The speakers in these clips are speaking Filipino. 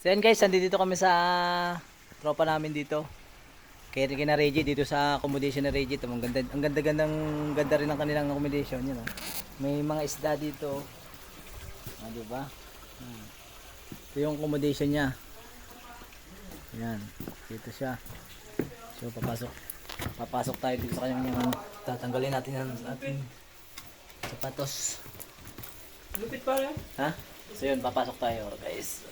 So yan guys, nandito kami sa tropa namin dito. Kaya kina Reggie dito sa accommodation na Reggie. Ang ganda, ang ganda gandang ganda rin ng kanilang accommodation, yun oh. May mga isda dito. Ah, di ba? Hmm. Ito yung accommodation niya. Yan, dito siya. So papasok. Papasok tayo dito sa kanyang ano. Tatanggalin natin ang ating sapatos. Lupit pa rin. Ha? So yun, papasok tayo guys.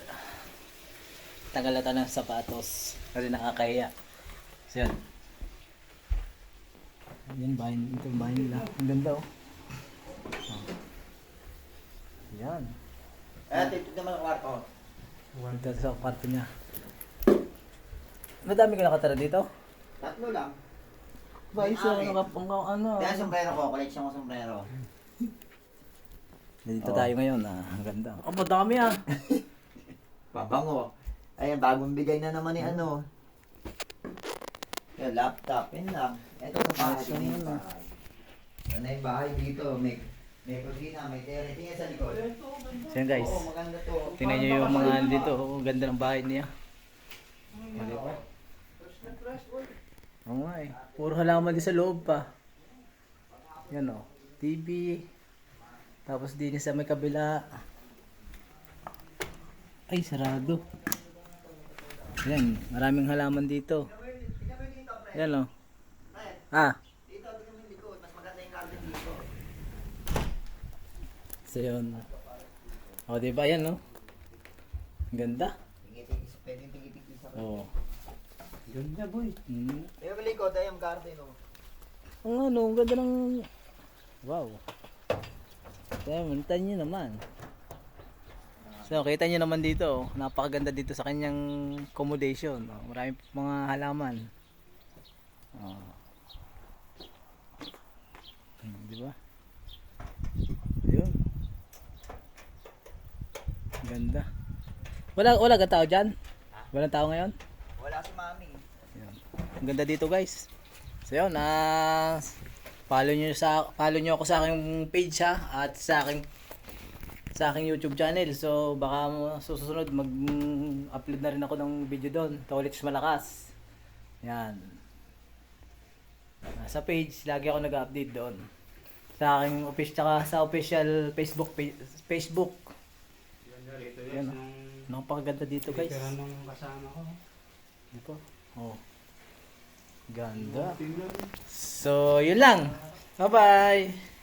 Tagal na tayo ng sapatos kasi nakakahiya. So yun. Yan, bahay, ito bahay nila. Ang ganda oh. oh. Yan. Eh, tipid naman ang kwarto. Ito sa kwarto niya. Madami ka nakatara dito? Tatlo lang. Ba, isa ano ka ano. Kaya sombrero ko, collection ko sombrero. Dito tayo ngayon ah. Ang ganda. Oh, madami ah. Pabango. Ayan, bagong bigay na naman ni ano. Yung laptop, yun lang. Ito sa bahay, ito yung ah. bahay. Ito na yung bahay dito. May, may kusina, may tere. Tingnan sa likod. So yun guys. Oo, maganda to. Tingnan nyo yung mga dito. Oh, ganda ng bahay niya. Oh, di ba? Oo nga eh. Puro halaman din sa loob pa. Yan o. TV. Tapos din sa may kabila. Ay, sarado. Yan, maraming halaman dito. Yan o. Ah, garden dito. so yun. O, di ba yan o? Ganda. Pwedeng tingiti sa Oo. Ganda boy. Hmm. Yung likod, ay yung garden, oh. Ang ano, ang ganda ng... Wow. Kaya, manitan nyo naman. So, kita nyo naman dito, oh. napakaganda dito sa kanyang accommodation. Oh. Marami mga halaman. Oh. Hmm, di ba? Yun. Ganda. Wala wala ka tao diyan? Walang tao ngayon? Wala si mami. Yan. Ang ganda dito guys. So yun, ah follow nyo sa follow nyo ako sa aking page ha at sa aking sa aking YouTube channel. So baka susunod mag-upload na rin ako ng video doon. Tolits Malakas. Yan. Ah, Sa page, lagi ako nag-update doon. Sa aking official tsaka sa official Facebook page, Facebook. Yan, oh. Napakaganda dito guys. Picture nung kasama ko. Di ba? Oh. Ganda. So, yun lang. Bye-bye.